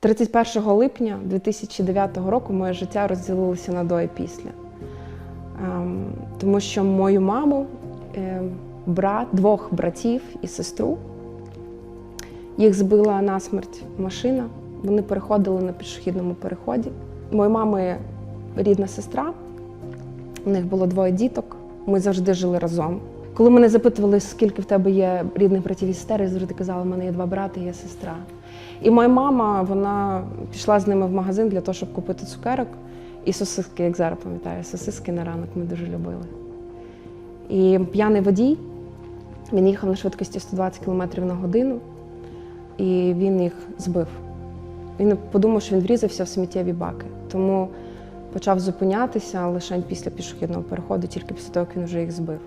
31 липня 2009 року моє життя розділилося на до і після. Ем, Тому що мою маму, е, брат, двох братів і сестру, їх збила насмерть машина. Вони переходили на пішохідному переході. Моєї мами рідна сестра, у них було двоє діток. Ми завжди жили разом. Коли мене запитували, скільки в тебе є рідних братів і сестер, я завжди казала, у мене є два брати і є сестра. І моя мама вона пішла з ними в магазин для того, щоб купити цукерок і сосиски, як зараз пам'ятаю, сосиски на ранок ми дуже любили. І п'яний водій, він їхав на швидкості 120 км на годину, і він їх збив. Він подумав, що він врізався в сміттєві баки. Тому почав зупинятися лише після пішохідного переходу, тільки після того, як він вже їх збив.